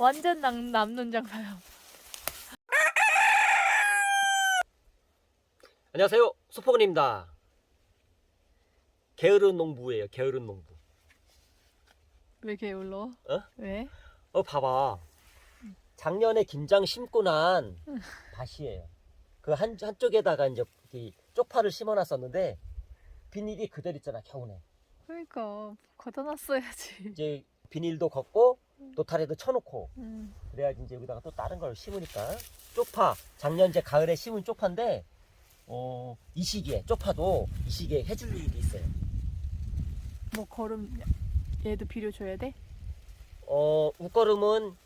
완전 남, 남는 장사요. 안녕하세요. 소포근입니다. 게으른 농부예요. 게으른 농부. 왜 게을러? 어? 왜? 어 봐봐. 작년에 김장 심고 난 밭이에요. 그 한 한쪽에다가 이제 이 쪽파를 심어놨었는데 비닐이 그대로 있잖아 겨우내. 그러니까 걷어놨어야지. 이제 비닐도 걷고 노타리도 쳐놓고 음. 그래야지 이제 여기다가 또 다른 걸 심으니까 쪽파 작년 이제 가을에 심은 쪽파인데 어, 이 시기에 쪽파도 이 시기에 해줄 일이 있어요. 뭐 걸음 얘도 비료 줘야 돼? 어, 웃거름은,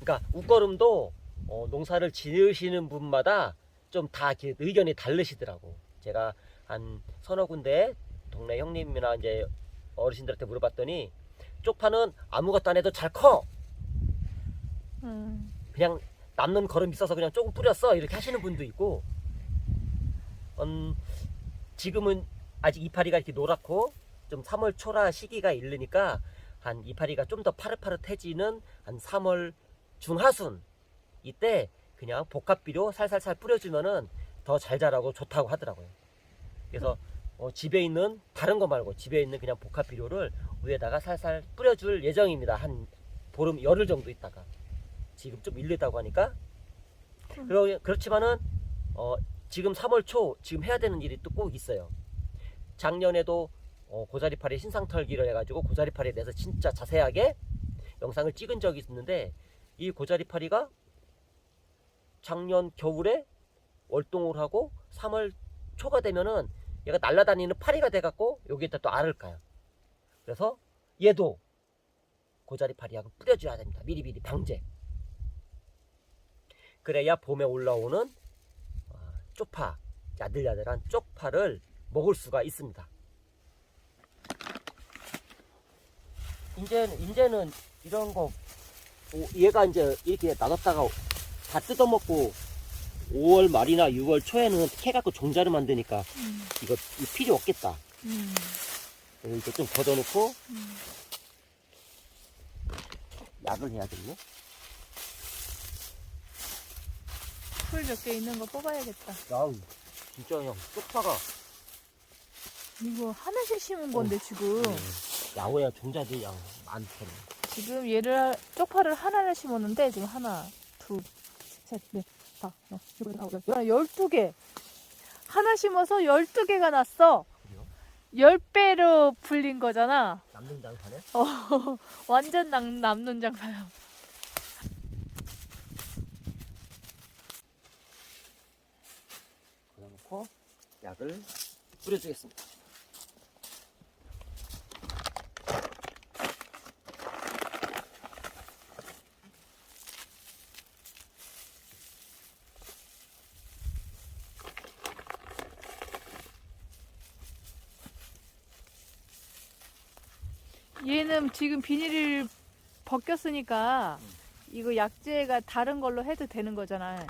그러니까 웃거름도 어, 농사를 지으시는 분마다 좀 다 의견이 다르시더라고. 제가 한 서너 군데 동네 형님이나 이제 어르신들한테 물어봤더니 쪽파는 아무것도 안 해도 잘 커. 음. 그냥 남는 거름 있어서 그냥 조금 뿌렸어. 이렇게 하시는 분도 있고, 음, 지금은 아직 이파리가 이렇게 노랗고 좀 3월 초라 시기가 이르니까 한 이파리가 좀 더 파릇파릇해지는 한 3월 중하순 이때 그냥 복합 비료 살살살 뿌려주면은 더 잘 자라고 좋다고 하더라고요. 그래서 어, 집에 있는 다른 거 말고 집에 있는 그냥 복합 비료를 위에다가 살살 뿌려줄 예정입니다. 한 보름 열흘 정도 있다가 지금 좀 밀리다고 하니까 그러, 그렇지만은 어, 지금 3월 초 지금 해야 되는 일이 또 꼭 있어요. 작년에도 어, 고자리파리 신상털기를 해가지고 고자리파리에 대해서 진짜 자세하게 영상을 찍은 적이 있는데 이 고자리파리가 작년 겨울에 월동을 하고 3월 초가 되면은 얘가 날아다니는 파리가 돼갖고 여기에다 또 알을 까요. 그래서 얘도 고자리 파리하고 뿌려줘야 됩니다. 미리미리 방제. 그래야 봄에 올라오는 어, 쪽파, 야들야들한 쪽파를 먹을 수가 있습니다. 이제는 이제는 이런 거 오, 얘가 이제 이렇게 놔뒀다가 다 뜯어먹고 5월 말이나 6월 초에는 캐갖고 종자를 만드니까 음. 이거, 이거 필요 없겠다. 음. 이거 좀 걷어놓고 음. 약을 해야겠네. 풀 몇 개 있는 거 뽑아야겠다. 야우 진짜 형 쪽파가 이거 하나씩 심은 건데 지금 음, 야호야 종자들이 양 많더라. 지금 얘를 쪽파를 하나를 심었는데 지금 하나, 둘, 셋, 넷, 다, 여, 열, 열두 개. 하나 심어서 열두 개가 났어. 그래요? 열 배로 불린 거잖아. 남는 장사네. 어, 완전 남, 남는 장사요. 그래놓고 약을 뿌려주겠습니다. 얘는 지금 비닐을 벗겼으니까 이거 약재가 다른 걸로 해도 되는 거잖아.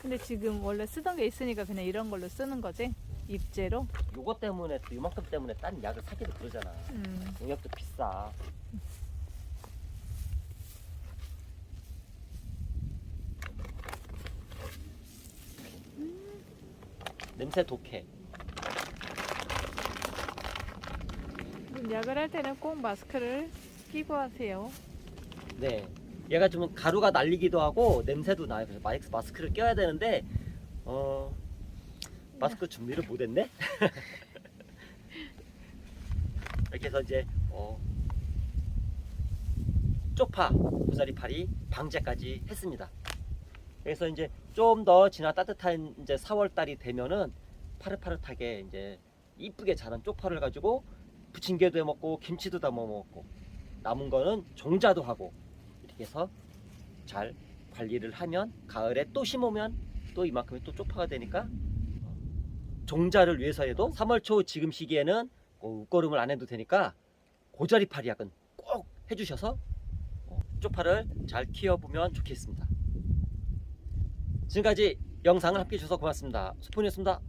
근데 지금 원래 쓰던 게 있으니까 그냥 이런 걸로 쓰는 거지. 입재로. 요거 때문에 또 이만큼 때문에 딴 약을 사기도 그러잖아. 음. 농약도 비싸. 냄새 독해. 약을 할 때는 꼭 마스크를 끼고 하세요. 네. 얘가 좀 가루가 날리기도 하고 냄새도 나요. 그래서 마이크 마스크를 껴야 되는데 어 마스크 준비를 못했네. 이렇게 해서 이제 어 쪽파 고사리 파리 방제까지 했습니다. 그래서 이제 좀 더 지나 따뜻한 이제 4월 달이 되면은 파릇파릇하게 이제 이쁘게 자란 쪽파를 가지고 부침개도 해 먹고 김치도 담아 먹고 남은 거는 종자도 하고 이렇게 해서 잘 관리를 하면 가을에 또 심으면 또 이만큼의 또 쪽파가 되니까 종자를 위해서라도 3월 초 지금 시기에는 어, 웃거름을 안 해도 되니까 고자리 파리 약은 꼭 해주셔서 어, 쪽파를 잘 키워보면 좋겠습니다. 지금까지 영상을 함께 해주셔서 고맙습니다. 수폰이었습니다.